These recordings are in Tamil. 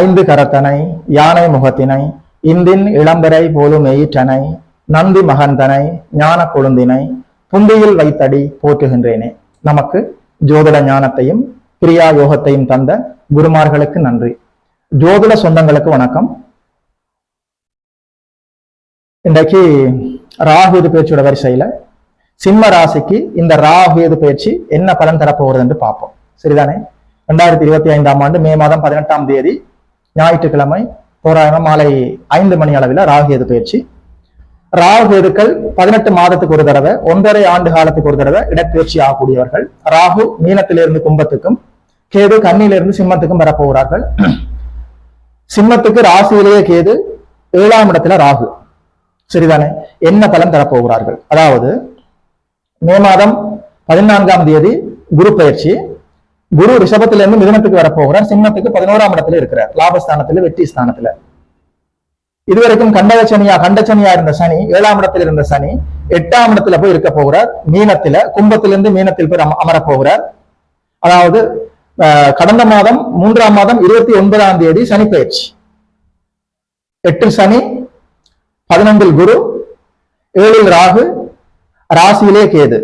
ஐந்து கரத்தனை யானை முகத்தினை இந்தின் இளம்பரை போலும் எயிற்றனை நந்தி மகந்தனை ஞான கொழுந்தினை புந்தியில் வைத்தடி போற்றுகின்றேனே. நமக்கு ஜோதிட ஞானத்தையும் கிரியா யோகத்தையும் தந்த குருமார்களுக்கு நன்றி. ஜோதிட சொந்தங்களுக்கு வணக்கம். இன்றைக்கு ராகுது பேச்சோட வரிசையில சிம்ம ராசிக்கு இந்த ராகுது பேச்சு என்ன பலன் தரப்போகிறது என்று பார்ப்போம். சரிதானே? ரெண்டாயிரத்தி இருபத்தி ஐந்தாம் ஆண்டு மே மாதம் பதினெட்டாம் தேதி ஞாயிற்றுக்கிழமை தோராயமா மாலை ஐந்து மணி அளவில் ராகுகேது பயிற்சி. ராகுகேதுக்கள் பதினெட்டு மாதத்துக்கு ஒரு தடவை ஒன்றரை ஆண்டு காலத்துக்கு ஒரு தடவை இடப்பெயர்ச்சி ஆகக்கூடியவர்கள். ராகு மீனத்திலிருந்து கும்பத்துக்கும் கேது கண்ணிலிருந்து சிம்மத்துக்கும் வரப்போகிறார்கள். சிம்மத்துக்கு ராசியிலேயே கேது ஏழாம் இடத்துல ராகு. சரிதானே? என்ன பலன் தரப்போகிறார்கள்? அதாவது மே மாதம் பதினான்காம் தேதி குரு பயிற்சி. குரு ரிஷபத்திலிருந்து மிதனத்துக்கு வரப்போகிறார். சிம்மத்துக்கு பதினோராம் இடத்துல இருக்கிறார். லாபஸ்தானத்துல வெற்றி ஸ்தானத்துல இதுவரைக்கும் கண்டக சனியா கண்டச்சனியா இருந்த சனி ஏழாம் இடத்துல இருந்த சனி எட்டாம் இடத்துல போய் இருக்க போகிறார். மீனத்துல கும்பத்திலிருந்து மீனத்தில் போய் அம- அமரப் போகிறார். அதாவது அஹ், கடந்த மாதம் மூன்றாம் மாதம் இருபத்தி ஒன்பதாம் தேதி சனி பயிற்சி எட்டு சனி பதினொன்றில் குரு ஏழில் ராகு ராசியிலே கேது.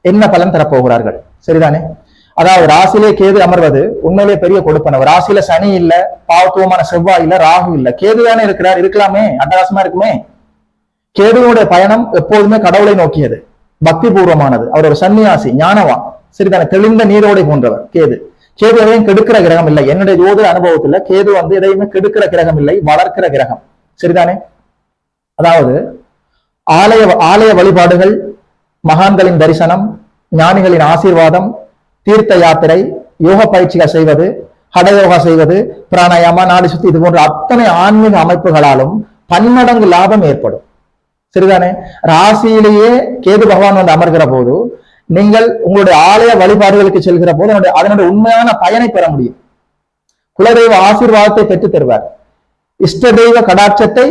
என்ன பலன் தரப்போகிறார்கள்? சரிதானே? அதாவது ராசியிலே கேது அமர்வது உண்மையிலே பெரிய கொடுப்பனவு ராசியில சனி இல்ல பாவத்துவமான செவ்வாய் இல்ல ராகு இல்ல. கேது தானே இருக்கிறார் இருக்கலாமே அட்டகாசமா இருக்குமே. கேதுவனுடைய பயணம் எப்போதுமே கடவுளை நோக்கியது. பக்தி பூர்வமானது அவர் ஒரு சன்னியாசி ஞானவான். சரிதான? தெளிந்த நீரோடை போன்றவர் கேது. கேது எதையும் கெடுக்கிற கிரகம் இல்லை. என்னுடைய ஜோதிட அனுபவத்துல கேது வந்து எதையுமே கெடுக்கிற கிரகம் இல்லை வளர்க்கிற கிரகம். சரிதானே? அதாவது ஆலய ஆலய வழிபாடுகள் மகான்களின் தரிசனம் ஞானிகளின் ஆசீர்வாதம் தீர்த்த யாத்திரை யோக பயிற்சிகள் செய்வது ஹடயோகா செய்வது பிராணாயாமா நாடி சுத்தி இது போன்ற அத்தனை ஆன்மீக அமைப்புகளாலும் பன்மடங்கு லாபம் ஏற்படும். சரிதானே? ராசியிலேயே கேது பகவான் வந்து அமர்கிற போது நீங்கள் உங்களுடைய ஆலய வழிபாடுகளுக்கு செல்கிற போது அதனுடைய உண்மையான பயனை பெற முடியும். குலதெய்வ ஆசீர்வாதத்தை பெற்று தருவார். இஷ்ட தெய்வ கடாட்சத்தை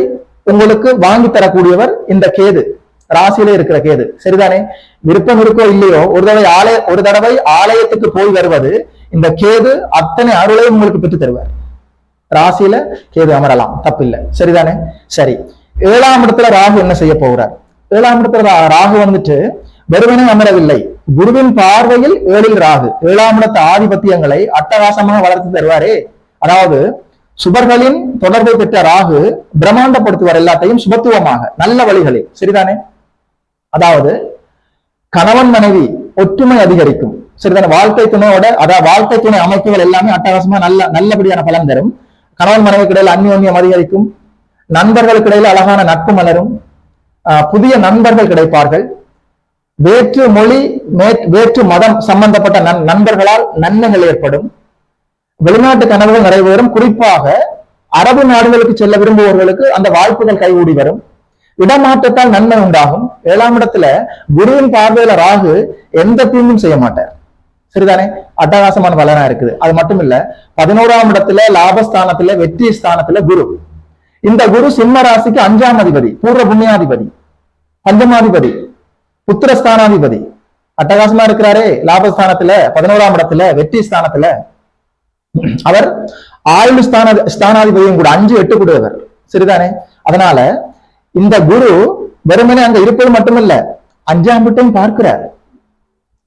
உங்களுக்கு வாங்கி தரக்கூடியவர் இந்த கேது. ராசியில இருக்கிற கேது. சரிதானே? விருப்பம் இருக்கோ இல்லையோ ஒரு தடவை ஆலய ஒரு தடவை ஆலயத்துக்கு போய் வருவது இந்த கேது அத்தனை அருளையும் உங்களுக்கு பெற்று தருவார். ராசியில கேது அமரலாம் தப்பில்லை. சரிதானே? சரி. ஏழாம் இடத்துல ராகு என்ன செய்ய போகிறார்? ஏழாம் இடத்துல ரா- ராகு வந்துட்டு வெறுமனே அமரவில்லை. குருவின் பார்வையில் ஏழில் ராகு. ஏழாம் இடத்து ஆதிபத்தியங்களை அட்டகாசமாக வளர்த்து தருவாரே. அதாவது சுபர்களின் தொடர்பை பெற்ற ராகு பிரம்மாண்டப்படுத்துவார் எல்லாத்தையும் சுபத்துவமாக நல்ல வழிகளில். சரிதானே? அதாவது கணவன் மனைவி ஒற்றுமை அதிகரிக்கும். சரிதான? வாழ்க்கை துணையோட அதாவது வாழ்க்கை துணை அமைப்புகள் எல்லாமே அட்டகாசமா நல்ல நல்லபடியான பலன் தரும். கணவன் மனைவிக்கு இடையில அந்யோன்யம் அதிகரிக்கும். நண்பர்களுக்கு இடையில அழகான நட்பு மலரும். ஆஹ் புதிய நண்பர்கள் கிடைப்பார்கள். வேற்று மொழி வேற்று மதம் சம்பந்தப்பட்ட நண்பர்களால் நன்மைகள் ஏற்படும். வெளிநாட்டு கனவுகள் நிறைவேறும். குறிப்பாக அரபு நாடுகளுக்கு செல்ல விரும்புபவர்களுக்கு அந்த வாய்ப்புகள் கைகூடி வரும். இடமாற்றத்தால் நன்மை உண்டாகும். ஏழாம் இடத்துல குருவின் பார்வையில ராகு எந்த தீங்கும் செய்ய மாட்டார். சரிதானே? அட்டகாசமான பலனா இருக்குது. அது மட்டும் இல்ல பதினோராம் இடத்துல லாபஸ்தானத்துல வெற்றி ஸ்தானத்துல குரு. இந்த குரு சிம்ம ராசிக்கு அஞ்சாம் அதிபதி பூர்வ புண்ணியாதிபதி பஞ்சமாதிபதி புத்திரஸ்தானாதிபதி. அட்டகாசமா இருக்கிறாரே லாபஸ்தானத்துல பதினோராம் இடத்துல வெற்றி ஸ்தானத்துல அவர் ஆயுள் ஸ்தான ஸ்தானாதிபதியும் கூட அஞ்சு எட்டு கூடியவர். சரிதானே? அதனால இந்த குரு வெறுமனே அங்க இருப்பது மட்டுமல்ல அஞ்சாம் வீட்டையும் பார்க்கிறார்.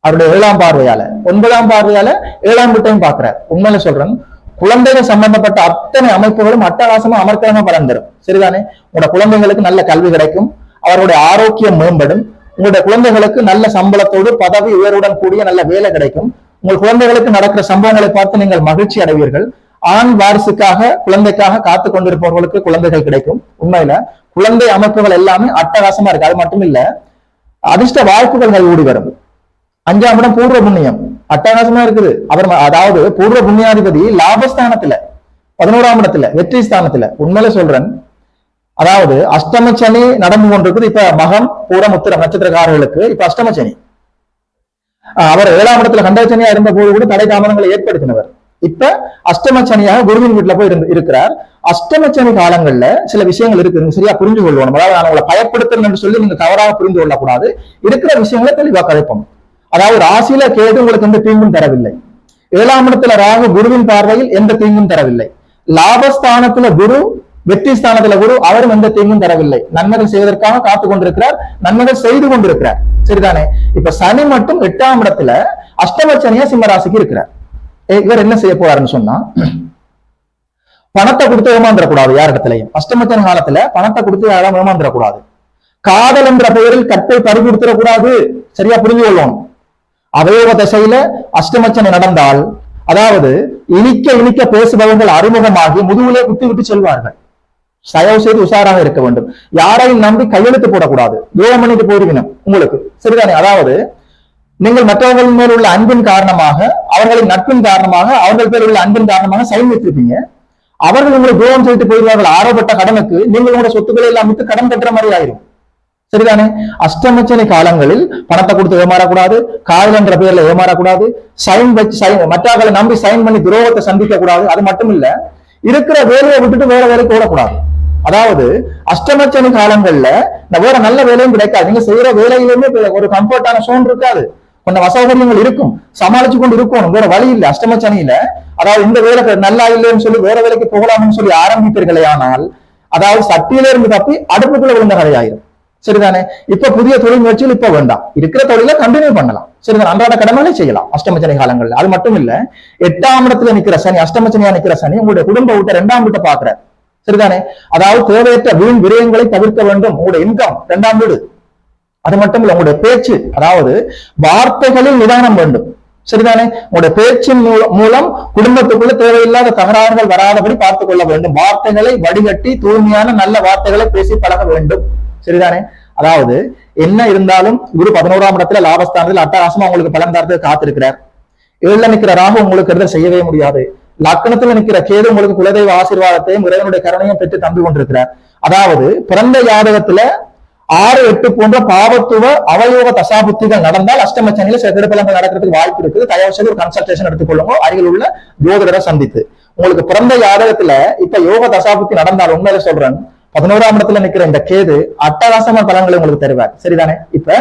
அவருடைய ஏழாம் பார்வையால ஒன்பதாம் பார்வையால ஏழாம் வீட்டையும் பார்க்கிறார். உண்மையில சொல்றேன் குழந்தைகள் சம்பந்தப்பட்ட அத்தனை அமைப்புகளும் அட்டகாசமா அமர்க்கலமா பலன் சரிதானே? உங்களோட குழந்தைகளுக்கு நல்ல கல்வி கிடைக்கும் அவருடைய ஆரோக்கியம் மேம்படும் உங்களுடைய குழந்தைகளுக்கு நல்ல சம்பளத்தோடு பதவி உயர்வுடன் கூடிய நல்ல வேலை கிடைக்கும். உங்கள் குழந்தைகளுக்கு நடக்கிற சம்பவங்களை பார்த்து நீங்கள் மகிழ்ச்சி அடைவீர்கள். ஆண் வாரிசுக்காக குழந்தைக்காக காத்து கொண்டிருப்பவர்களுக்கு குழந்தைகள் கிடைக்கும். உண்மையில குழந்தை அமைப்புகள் எல்லாமே அட்டகாசமா இருக்கு. அது மட்டும் இல்ல அதிர்ஷ்ட வாய்ப்புகள் ஊடி வரும் அஞ்சாம் இடம் பூர்வ புண்ணியம். அட்டகாசமா இருக்குது. அவர் அதாவது பூர்வ புண்ணியாதிபதி லாபஸ்தானத்துல பதினோராம் இடத்துல வெற்றி ஸ்தானத்துல. உண்மையில சொல்றேன். அதாவது அஷ்டம சனி நடந்து கொண்டிருக்குது. இப்ப மகம் பூரம் உத்திரம் நட்சத்திரக்காரர்களுக்கு இப்ப அஷ்டம சனி. ஆஹ் அவர் ஏழாம் இடத்துல கண்டச்சனியா இருந்த போது கூட தடை தாமதங்களை ஏற்படுத்தினவர். இப்ப அஷ்டம சனியாக குருவின் வீட்டுல போய் இருந்து இருக்கிறார். அஷ்டம சனி காலங்கள்ல சில விஷயங்கள் இருக்கு. சரியா புரிஞ்சு கொள்ளணும் அதாவது நான் உங்களை பயப்படுத்துறேன்னு சொல்லி நீங்க தவறாக புரிந்து கொள்ளக்கூடாது. இருக்கிற விஷயங்களை தெளிவா கதைப்போம். அதாவது ராசியில கேது உங்களுக்கு எந்த தீங்கும் தரவில்லை. ஏழாம் இடத்துல ராகு குருவின் பார்வையில் எந்த தீங்கும் தரவில்லை. லாபஸ்தானத்துல குரு வெற்றி ஸ்தானத்துல குரு அவரும் எந்த தீங்கும் தரவில்லை. நன்மைகள் செய்வதற்காக காத்து கொண்டிருக்கிறார். நன்மைகள் செய்து கொண்டிருக்கிறார். சரிதானே? இப்ப சனி மட்டும் எட்டாம் இடத்துல அஷ்டமச்சனியா சிம்மராசிக்கு இருக்கிறார். இவர் என்ன செய்ய போறாருன்னு சொன்னா பணத்தை கொடுத்து ஏமாந்துடக்கூடாது யார் இடத்துலயும். அஷ்டமச்சன காலத்துல பணத்தை கொடுத்து யாரும் ஏமாந்துடக்கூடாது காதல் என்ற பெயரில் கட்டை பறி கொடுத்துடக்கூடாது சரியா புரிஞ்சு கொள்ளணும். அவயோக தசையில அஷ்டமச்சனை நடந்தால் அதாவது இனிக்க இனிக்க பேசுபவர்கள் அறிமுகமாகி முதுகுலே குத்தி விட்டு செல்வார்கள். தயவு செய்து உஷாராக இருக்க வேண்டும். யாரையும் நம்பி கையெழுத்து போடக்கூடாது. துரோகம் பண்ணிட்டு போயிருக்கணும் உங்களுக்கு? சரிதானே? அதாவது நீங்கள் மற்றவர்கள் மேல் உள்ள அன்பின் காரணமாக அவர்களின் நட்பின் காரணமாக அவர்கள் பேர் உள்ள அன்பின் காரணமாக சைன் வைத்திருப்பீங்க அவர்கள் உங்களை துரோகம் செய்து போயிருவார்கள் ஆரோப்பட்ட கடனுக்கு நீங்கள் உங்களோட சொத்துக்களை எல்லாம் விட்டு கடன் கட்டுற மாதிரி ஆயிரும். சரிதானே? அஷ்டமச்சனை காலங்களில் பணத்தை கொடுத்து ஏமாறக்கூடாது காதல் என்ற பெயர்ல ஏமாறக்கூடாது சைன் வச்சு சைன் மற்றவர்களை நம்பி சைன் பண்ணி துரோகத்தை சந்திக்க கூடாது அது மட்டும் இல்ல இருக்கிற வேலையை விட்டுட்டு வேற வேலைக்கு ஓடக்கூடாது. அதாவது அஷ்டமச்சனி காலங்கள்ல வேற நல்ல வேலையும் கிடைக்காது. நீங்க செய்யற வேலையிலுமே ஒரு கம்ஃபர்டான சோன் இருக்காது. கொஞ்சம் அசௌகரியங்கள் இருக்கும். சமாளிச்சு கொண்டு இருக்கணும் வேற வழி இல்லை. அஷ்டமச்சனியில அதாவது இந்த வேலை நல்லா இல்லைன்னு சொல்லி வேற வேலைக்கு போகலாம்னு சொல்லி ஆரம்பிப்பீர்களே ஆனால் அதாவது சட்டியில இருந்து தப்பி அடுப்புக்குள்ள விழுந்த கதையாயிரும் சரிதானே? இப்ப புதிய தொழில் முயற்சிகள் இப்ப வேண்டாம். இருக்கிற தொழில கண்டினியூ பண்ணலாம். சரிதான்? அன்றாட கடமைகளை செய்யலாம். அஷ்டமச்சனை காலங்கள்ல. அது மட்டும் இல்ல எட்டாம் இடத்துல நிக்கிற சனி அஷ்டமச்சனையா நிக்கிற சனி உங்களுடைய குடும்ப வீட்டை ரெண்டாம் வீட்டை பாக்குற சரிதானே? அதாவது தேவையற்ற வீண் விரயங்களை தவிர்க்க வேண்டும். உங்களுடைய இன்கம் இரண்டாம் வீடு. அது மட்டும் இல்ல உங்களுடைய பேச்சு அதாவது வார்த்தைகளில் நிதானம் வேண்டும். சரிதானே? உங்களுடைய பேச்சின் மூல- மூலம் குடும்பத்துக்குள்ள தேவையில்லாத தகராறுகள் வராதபடி பார்த்துக் கொள்ள வேண்டும். வார்த்தைகளை வடிகட்டி தூய்மையான நல்ல வார்த்தைகளை பேசி பழக வேண்டும். சரிதானே? அதாவது என்ன இருந்தாலும் குரு பதினோராம் இடத்துல லாபஸ்தானத்தில் அட்டகாசமா உங்களுக்கு பலன் தரத்துக்கு காத்திருக்கிறார். ஏழுல நிற்கிற ராகு உங்களுக்கு கெடுதல் செய்யவே முடியாது. லக்கணத்துல நிற்கிற கேது உங்களுக்கு குலதெய்வ ஆசீர்வாதத்தையும் இறைவனுடைய கருணையும் பெற்று தந்து கொண்டிருக்கிறார். அதாவது பிறந்த ஜாதகத்துல ஆறு எட்டு போன்ற பாவத்துவ அவயோக தசாபுத்திகள் நடந்தால் அஷ்டமச்சனியில சில திருப்பலங்கள் நடக்கிறதுக்கு வாய்ப்பு இருக்குது. தயவு செய்து ஒரு கன்சல்டேஷன் எடுத்துக்கொள்ளுங்க. அருகில் உள்ள ஜோதிடரை சந்தித்து. உங்களுக்கு பிறந்த ஜாதகத்துல இப்ப யோக தசாபுத்தி நடந்தால் உண்மையில சொல்றேன் பதினோராம் இடத்துல நிக்கிற இந்த கேது அட்டகாசமான பலன்களை உங்களுக்கு தருவார். சரிதானே? இப்ப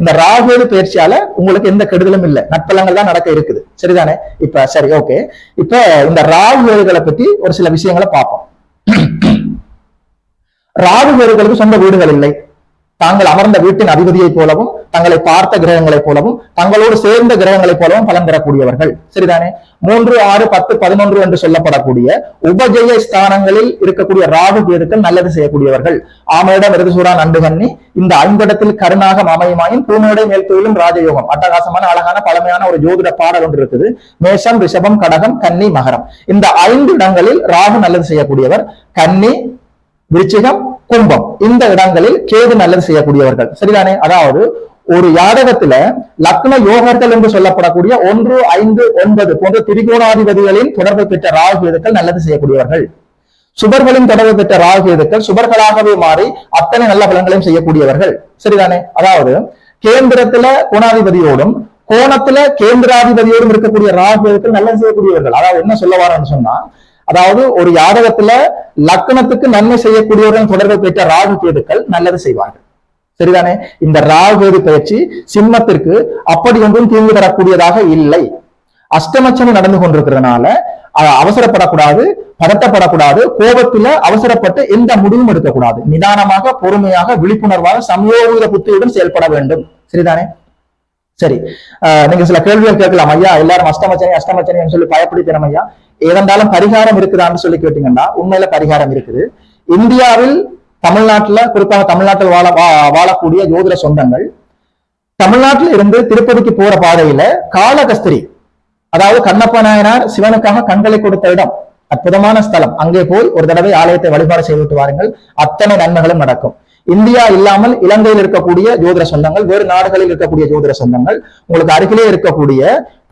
இந்த ராகுவேலு பயிற்சியால உங்களுக்கு எந்த கெடுதலும் இல்லை. நட்பலங்கள் தான் நடக்க இருக்குது. சரிதானே? இப்ப சரி ஓகே இப்ப இந்த ராகுவேதுகளை பத்தி ஒரு சில விஷயங்களை பார்ப்போம். ராகுவேதுகளுக்கு சொந்த வீடுகள் இல்லை. தாங்கள் அமர்ந்த வீட்டின் அதிபதியைப் போலவும் தங்களை பார்த்த கிரகங்களைப் போலவும் தங்களோடு சேர்ந்த கிரகங்களைப் போலவும் பலன் பெறக்கூடியவர்கள். சரிதானே? மூன்று ஆறு பத்து பதினொன்று என்று சொல்லப்படக்கூடிய உபஜய ஸ்தானங்களில் இருக்கக்கூடிய ராகு கேதுக்கள் நல்லது செய்யக்கூடியவர்கள். ஆமையிடம் அண்டு கண்ணி இந்த ஐந்திடத்தில் கருணாக அமையுமாயின் பூமியுடைய மேல் தொழிலும் ராஜயோகம். அட்டகாசமான அழகான பழமையான ஒரு ஜோதிட பாடல் ஒன்று இருக்குது. மேஷம் ரிஷபம் கடகம் கன்னி மகரம். இந்த ஐந்து இடங்களில் ராகு நல்லது செய்யக்கூடியவர் கன்னி விருச்சிகம் கும்பம். இந்த இடங்களில் கேது நல்லது செய்யக்கூடியவர்கள். சரிதானே? அதாவது ஒரு யாதகத்துல லக்ன யோகர்கள் என்று சொல்லப்படக்கூடிய ஒன்று ஐந்து ஒன்பது போன்ற திரிகோணாதிபதிகளின் தொடர்பு பெற்ற ராகு கேதுக்கள் நல்லது செய்யக்கூடியவர்கள். சுபர்களின் தொடர்பு பெற்ற ராகு கேதுக்கள் சுபர்களாகவே மாறி அத்தனை நல்ல பலன்களையும் செய்யக்கூடியவர்கள். சரிதானே? அதாவது கேந்திரத்துல குணாதிபதியோடும் கோணத்துல கேந்திராதிபதியோடும் இருக்கக்கூடிய ராகு நல்லது செய்யக்கூடியவர்கள். அதாவது என்ன சொல்ல வரேன்னு சொன்னா அதாவது ஒரு யாதகத்துல லக்னத்துக்கு நன்மை செய்யக்கூடியவர்கள் தொடர்பு பெற்ற ராகு கேதுக்கள் நல்லது செய்வார்கள். சரிதானே? இந்த ராகுவேது பயிற்சி சிம்மத்திற்கு அப்படி ஒன்றும் தீங்கு தரக்கூடியதாக இல்லை. அஷ்டமச்சனி நடந்து கொண்டிருக்கிறதுனால அவசரப்படக்கூடாது பதட்டப்படக்கூடாது கோபத்துல அவசரப்பட்டு எந்த முடிவும் எடுக்கக்கூடாது. நிதானமாக பொறுமையாக விழிப்புணர்வாக சமயோகித புத்தியுடன் செயல்பட வேண்டும். சரிதானே? சரி. நீங்க சில கேள்விகள் கேட்கலாம். ஐயா எல்லாரும் அஷ்டமச்சனி அஷ்டமச்சனின்னு சொல்லி பயப்படுத்தினோம் ஐயா. இருந்தாலும் பரிகாரம் இருக்குதான்னு சொல்லி கேட்டீங்கன்னா உண்மையில பரிகாரம் இருக்குது. இந்தியாவில் தமிழ்நாட்டுல குறிப்பாக தமிழ்நாட்டில் வாழ வாழக்கூடிய ஜோதிட சொந்தங்கள் தமிழ்நாட்டில் இருந்து திருப்பதிக்கு போற பாதையில காளகஸ்திரி அதாவது கண்ணப்ப நாயனார் சிவனுக்காக கண்களை கொடுத்த இடம் அற்புதமான ஸ்தலம். அங்கே போய் ஒரு தடவை ஆலயத்தை வழிபாடு செய்துவிட்டு வாருங்கள். அத்தனை நன்மைகளும் நடக்கும். இந்தியா இல்லாமல் இலங்கையில் இருக்கக்கூடிய ஜோதிட சொந்தங்கள் வேறு நாடுகளில் இருக்கக்கூடிய ஜோதிட சொந்தங்கள் உங்களுக்கு அருகிலே இருக்கக்கூடிய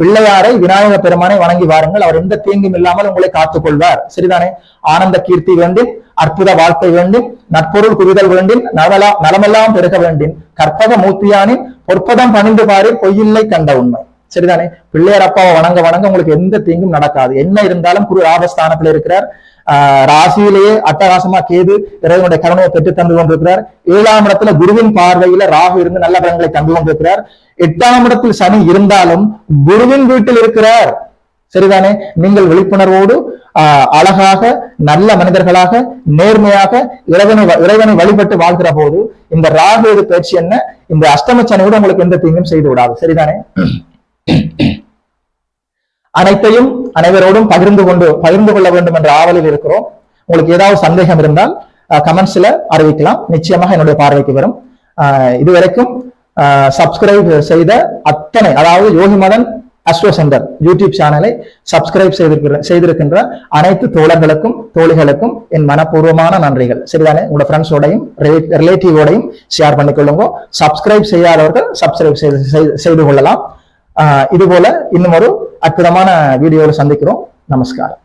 பிள்ளையாரை விநாயக பெருமானை வணங்கி வாருங்கள். அவர் எந்த தீங்கும் இல்லாமல் உங்களை காத்துக் கொள்வார் சரிதானே? ஆனந்த கீர்த்தி வேண்டும் அற்புத வாழ்க்கை வேண்டும் நட்பொருள் குவிதல் வேண்டும் நலமலா நலமெல்லாம் பெருக வேண்டும் கற்பக மூர்த்தியானின் பொற்பதம் பணிந்து பாரு பொய்யில்லை கண்ட உண்மை. சரிதானே? பிள்ளையார் அப்பாவை வணங்க வணங்க உங்களுக்கு எந்த தீங்கும் நடக்காது. என்ன இருந்தாலும் குரு லாபஸ்தானத்துல இருக்கிறார். ஆஹ் ராசியிலேயே அட்டகாசமா கேது இறைவனுடைய கருணையை பெற்று தந்து கொண்டிருக்கிறார். ஏழாம் இடத்துல குருவின் பார்வையில ராகு இருந்து நல்ல பலன்களை தந்து கொண்டிருக்கிறார். எட்டாம் இடத்தில் சனி இருந்தாலும் குருவின் வீட்டில் இருக்கிறார். சரிதானே? நீங்கள் விழிப்புணர்வோடு ஆஹ், அழகாக நல்ல மனிதர்களாக நேர்மையாக இறைவனை வ- இறைவனை வழிபட்டு வாழ்கிற போது இந்த ராகு பயிற்சி என்ன? இந்த அஷ்டமச்சனையோடு உங்களுக்கு எந்த தீங்கும் செய்து விடாது சரிதானே? அனைத்தையும் அனைவரோடும் பகிர்ந்து கொண்டு பகிர்ந்து கொள்ள வேண்டும் என்ற ஆவலில் இருக்கிறோம். உங்களுக்கு ஏதாவது சந்தேகம் இருந்தால் கமெண்ட்ஸ்ல அறிவிக்கலாம். நிச்சயமாக என்னுடைய பார்வைக்கு வரும். இதுவரைக்கும் சப்ஸ்கிரைப் செய்த அத்தனை அதாவது Yogi Madan astro centre YouTube சேனலை சப்ஸ்கிரைப் செய்திருக்கிற செய்திருக்கின்ற அனைத்து தோழர்களுக்கும் தோழிகளுக்கும் என் மனப்பூர்வமான நன்றிகள். சரிதானே? உங்களோட ஃப்ரெண்ட்ஸோடையும் ரிலேட்டிவோடையும் ஷேர் பண்ணிக்கொள்ளுங்க. சப்ஸ்கிரைப் செய்யாதவர்கள் சப்ஸ்கிரைப் செய்து- செய்து கொள்ளலாம். ஆஹ் இது போல இன்னும் ஒரு அற்புதமான வீடியோவில் சந்திக்கிறோம். நமஸ்காரம்.